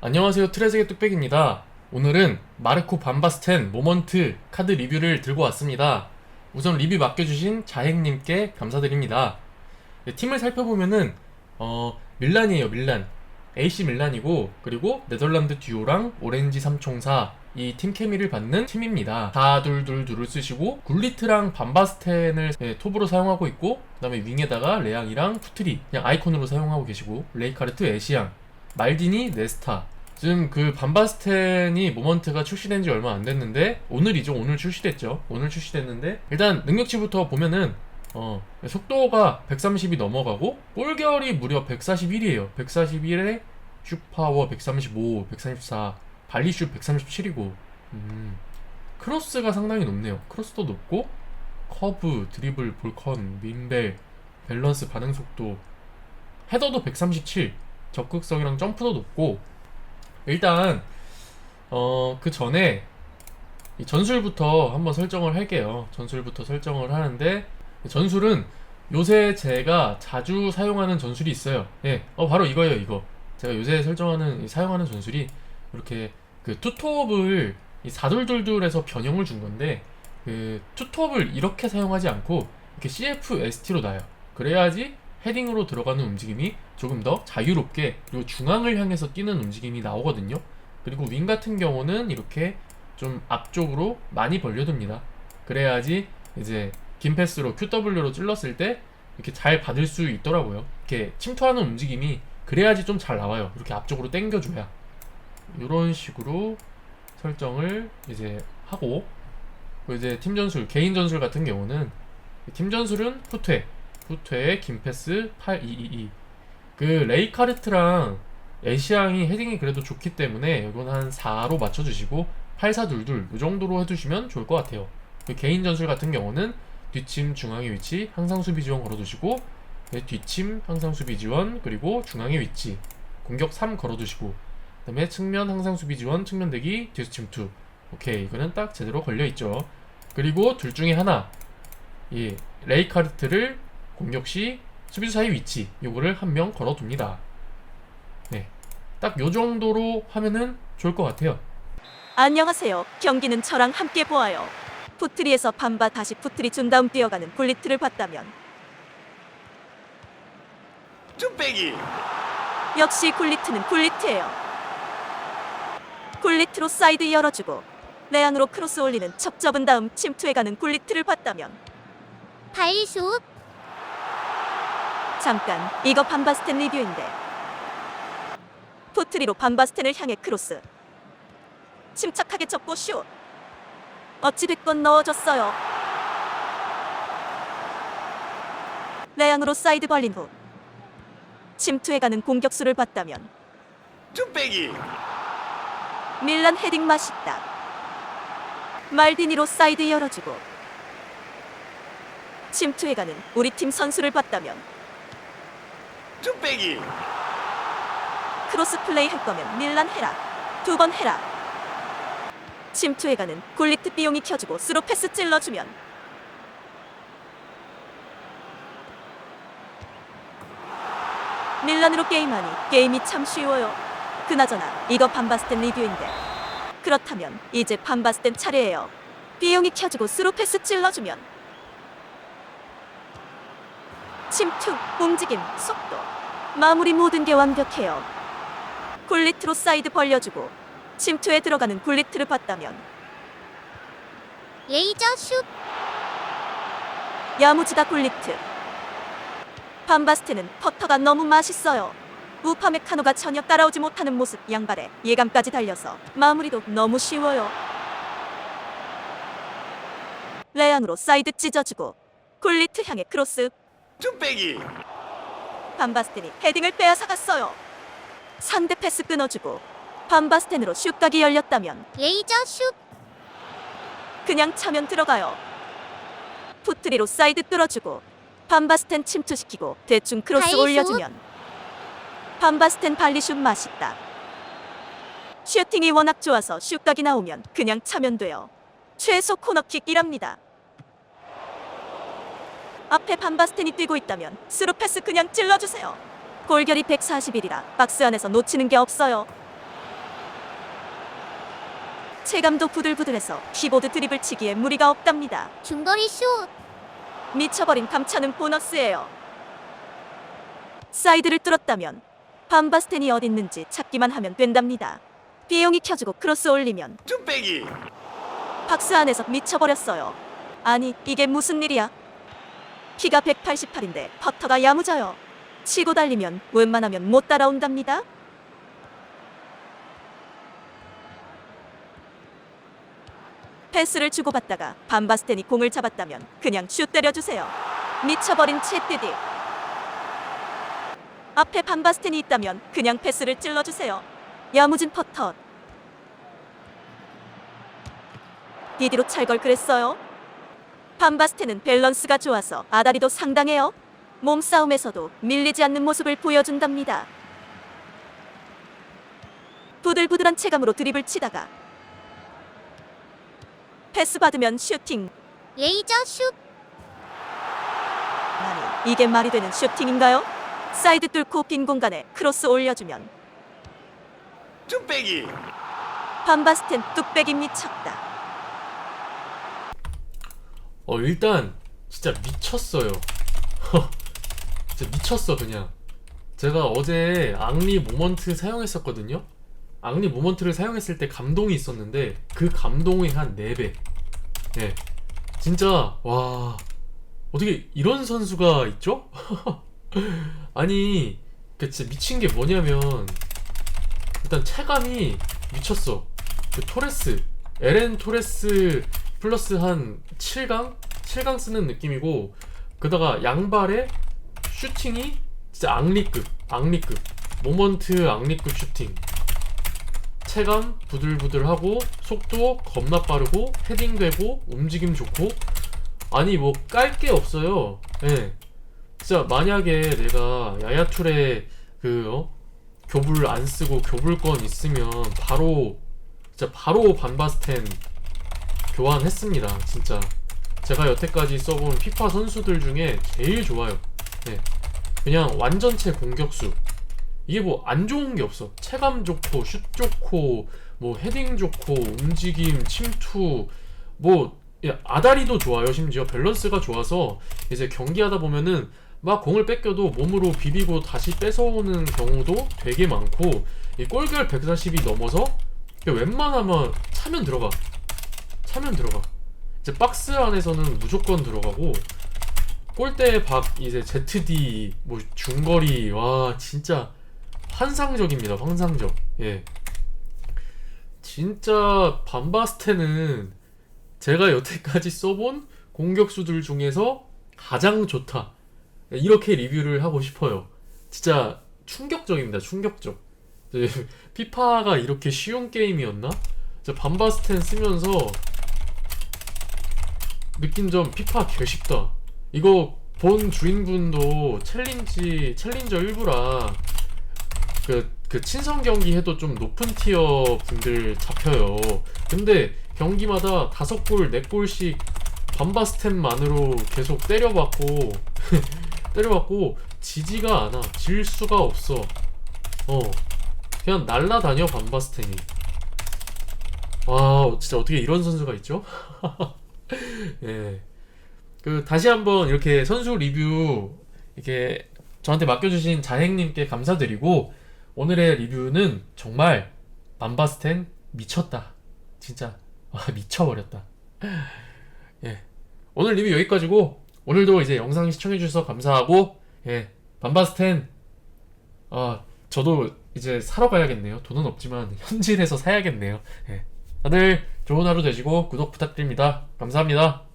안녕하세요 트레세게 뚝배기입니다. 오늘은 마르코 반바스텐 모먼트 카드 리뷰를 들고 왔습니다. 우선 리뷰 맡겨주신 자행님께 감사드립니다. 네, 팀을 살펴보면은 어 밀란이에요 밀란. AC 밀란이고 그리고 네덜란드 듀오랑 오렌지 삼총사 이 팀 케미를 받는 팀입니다. 4둘둘둘을 쓰시고 굴리트랑 반바스텐을 네, 톱으로 사용하고 있고 그 다음에 윙에다가 레앙이랑 푸트리 그냥 아이콘으로 사용하고 계시고 레이카르트 에시앙 말디니 네스타. 지금 그 반바스텐이 모먼트가 출시된 지 얼마 안 됐는데 오늘이죠. 오늘 출시됐죠. 오늘 출시됐는데 일단 능력치부터 보면은 어 속도가 130이 넘어가고 볼결이 무려 141이에요. 141에 슈파워 135 134 발리슛 137이고. 음 크로스가 상당히 높네요. 크로스도 높고 커브 드리블 볼컨 민벨 밸런스 반응 속도. 헤더도 137 적극성이랑 점프도 높고 일단 어 그 전에 이 전술부터 한번 설정을 할게요. 전술부터 설정을 하는데 전술은 요새 제가 자주 사용하는 전술이 있어요. 예, 어 바로 이거예요, 이거. 제가 요새 설정하는 이 사용하는 전술이 이렇게 그 투톱을 이 사둘둘둘에서 변형을 준 건데 그 투톱을 이렇게 사용하지 않고 이렇게 CFST로 놔요. 그래야지 헤딩으로 들어가는 움직임이 조금 더 자유롭게 그리고 중앙을 향해서 뛰는 움직임이 나오거든요. 그리고 윙 같은 경우는 이렇게 좀 앞쪽으로 많이 벌려둡니다. 그래야지 이제 긴 패스로 QW로 찔렀을 때 이렇게 잘 받을 수 있더라고요. 이렇게 침투하는 움직임이 그래야지 좀 잘 나와요. 이렇게 앞쪽으로 당겨줘야. 이런 식으로 설정을 이제 하고 이제 팀 전술, 개인 전술 같은 경우는 팀 전술은 푸퇴, 푸퇴, 긴 패스 8222. 그 레이카르트랑 에시앙이 헤딩이 그래도 좋기 때문에 이건 한 4로 맞춰주시고 8422 이 정도로 해두시면 좋을 것 같아요. 그 개인 전술 같은 경우는 뒷침 중앙의 위치 항상 수비 지원 걸어두시고 네, 뒷침 항상 수비 지원 그리고 중앙의 위치 공격 3 걸어두시고 그 다음에 측면 항상 수비 지원 측면 대기 뒤에서 침투 오케이 이거는 딱 제대로 걸려 있죠. 그리고 둘 중에 하나 이 레이카르트를 공격 시 수비수 사이 위치 요거를 한 명 걸어둡니다. 네, 딱 요 정도로 하면은 좋을 것 같아요. 안녕하세요. 경기는 저랑 함께 보아요. 푸트리에서 반바 다시 푸트리 준 다음 뛰어가는 굴리트를 봤다면 뚝배기 역시 굴리트는 굴리트예요. 굴리트로 사이드 열어주고 레앙으로 크로스 올리는 척 접은 다음 침투해가는 굴리트를 봤다면 발리 슛 잠깐. 이거 반바스텐 리뷰인데. 푸트리로 반바스텐을 향해 크로스. 침착하게 접고 슛 어찌됐건 넣어줬어요. 레앙으로 사이드 벌린 후 침투해가는 공격수를 봤다면 뚝배기. 밀란 헤딩 맛있다. 말디니로 사이드 열어주고 침투해가는 우리 팀 선수를 봤다면 뚝배기 크로스 플레이 할 거면 밀란 해라. 두 번 해라. 침투해가는 굴리트 비용이 켜주고 스로 패스 찔러주면 밀란으로 게임하니 게임이 참 쉬워요. 그나저나 이거 반바스텐 리뷰인데 그렇다면 이제 반바스텐 차례예요. 비용이 켜주고 스로 패스 찔러주면 침투, 움직임, 속도. 마무리 모든 게 완벽해요. 굴리트로 사이드 벌려주고 침투에 들어가는 굴리트를 봤다면. 레이저 슛. 야무지다 굴리트. 반바스테는 퍼터가 너무 맛있어요. 우파메카노가 전혀 따라오지 못하는 모습 양발에 예감까지 달려서 마무리도 너무 쉬워요. 레앙으로 사이드 찢어주고 굴리트 향해 크로스 뚝배기 반바스텐이 헤딩을 빼앗아갔어요 상대 패스 끊어주고 반바스텐으로 슛각이 열렸다면 레이저 슛 그냥 차면 들어가요. 푸트리로 사이드 뚫어주고 반바스텐 침투시키고 대충 크로스 발리슛. 올려주면 반바스텐 발리슛 맛있다. 슈팅이 워낙 좋아서 슛각이 나오면 그냥 차면 돼요. 최소 코너킥이랍니다. 앞에 반바스텐이 뛰고 있다면 스루 패스 그냥 찔러주세요. 골결이 141이라 박스 안에서 놓치는 게 없어요. 체감도 부들부들해서 키보드 드립을 치기에 무리가 없답니다. 중거리 슛. 미쳐버린 감차는 보너스예요. 사이드를 뚫었다면 반바스텐이 어딨는지 찾기만 하면 된답니다. 비용이 켜주고 크로스 올리면 뚝배기 박스 안에서 미쳐버렸어요. 아니 이게 무슨 일이야? 키가 188인데 퍼터가 야무져요. 치고 달리면 웬만하면 못 따라온답니다. 패스를 주고받다가 반바스텐이 공을 잡았다면 그냥 슛 때려주세요. 미쳐버린 채띠디. 앞에 반바스텐이 있다면 그냥 패스를 찔러주세요. 야무진 퍼터. 디디로 찰 걸 그랬어요. 반바스텐은 밸런스가 좋아서 아다리도 상당해요. 몸싸움에서도 밀리지 않는 모습을 보여준답니다. 부들부들한 체감으로 드립을 치다가 패스 받으면 슈팅. 레이저 슛. 아니, 이게 말이 되는 슈팅인가요? 사이드 뚫고 빈 공간에 크로스 올려주면 뚝배기 반바스텐 뚝배기 미쳤다. 어 일단 진짜 미쳤어요. 진짜 미쳤어 그냥. 제가 어제 앙리 모먼트 사용했었거든요. 앙리 모먼트를 사용했을 때 감동이 있었는데 그 감동의 한 4배. 네. 진짜 와 어떻게 이런 선수가 있죠? 아니 그 진짜 미친 게 뭐냐면 일단 체감이 미쳤어. 그 토레스 에렌 토레스 플러스 한 7강? 7강 쓰는 느낌이고 그다가 양발에 슈팅이 진짜 앙리급 앙리급. 모먼트 앙리급 슈팅. 체감 부들부들하고 속도 겁나 빠르고 헤딩되고 움직임 좋고. 아니 뭐 깔 게 없어요. 예. 진짜 만약에 내가 야야툴에 그 어? 교불 안 쓰고 교불권 있으면 바로 진짜 바로 반바스텐 교환했습니다. 진짜 제가 여태까지 써본 피파 선수들 중에 제일 좋아요. 네. 그냥 완전체 공격수. 이게 뭐 안 좋은 게 없어. 체감 좋고 슛 좋고 뭐 헤딩 좋고 움직임 침투 뭐 예, 아다리도 좋아요. 심지어 밸런스가 좋아서 이제 경기하다 보면은 막 공을 뺏겨도 몸으로 비비고 다시 뺏어오는 경우도 되게 많고 이 골결 140이 넘어서 웬만하면 차면 들어가. 차면 들어가. 이제 박스 안에서는 무조건 들어가고 골대 박 이제 ZD 뭐 중거리 와 진짜 환상적입니다. 환상적. 예. 진짜 반바스테는 제가 여태까지 써본 공격수들 중에서 가장 좋다. 이렇게 리뷰를 하고 싶어요. 진짜 충격적입니다. 충격적. 피파가 이렇게 쉬운 게임이었나? 반바스텐 쓰면서 느낀 점 피파 개쉽다. 이거 본 주인분도 챌린지 챌린저 일부라 그, 그 친선 경기 해도 좀 높은 티어 분들 잡혀요. 근데 경기마다 다섯 골, 네 골씩 반바스텐만으로 계속 때려받고 때려받고 지지가 않아. 질 수가 없어. 어. 그냥 날라다녀 반바스텐이. 와, 진짜 어떻게 이런 선수가 있죠? 예. 그 다시 한번 이렇게 선수 리뷰 이렇게 저한테 맡겨주신 자행님께 감사드리고 오늘의 리뷰는 정말 반바스텐 미쳤다. 진짜 와, 미쳐버렸다. 예. 오늘 리뷰 여기까지고 오늘도 이제 영상 시청해 주셔서 감사하고 예 반바스텐 아 저도 이제 사러 가야겠네요. 돈은 없지만 현질해서 사야겠네요. 예. 다들 좋은 하루 되시고 구독 부탁드립니다. 감사합니다.